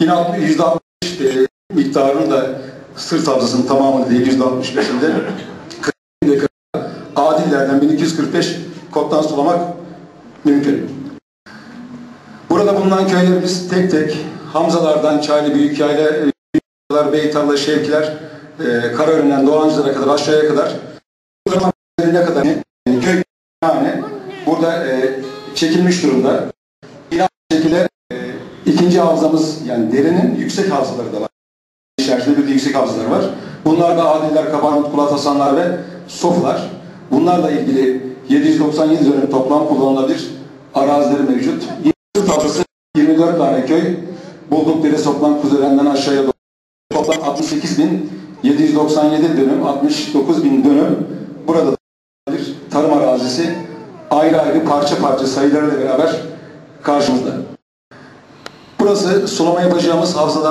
Yine 60 %60 e, miktarını da sırt havzasının tamamını değil %65'inde kırkında adillerden 1245 kottan sulamak mümkün. Burada bulunan köylerimiz tek tek Hamzalardan Çaylı Büyükyayla, e, Büyükyalar, Beytarla, Şevkiler, e, Karaören'den Doğancılara kadar aşağıya kadar ne kadar köy yani burada e, çekilmiş durumda. Aynı şekilde ikinci havzamız yani derinin yüksek havzaları da var. İçerisinde bir de yüksek havzaları var. Bunlar da adiller, kabarmut, kulat hasanlar ve sofular. Bunlarla ilgili 797 dönüm toplam kullanılabilir arazileri mevcut. Yıldız havzası 24 tane köy. Bulduk dere toplam kuzeyden aşağıya doğru. Toplam 68.797 dönüm, 69.000 dönüm. Burada da bir tarım arazisi ayrı ayrı parça parça sayılarıyla beraber karşımızda. Burası sulama yapacağımız havzalar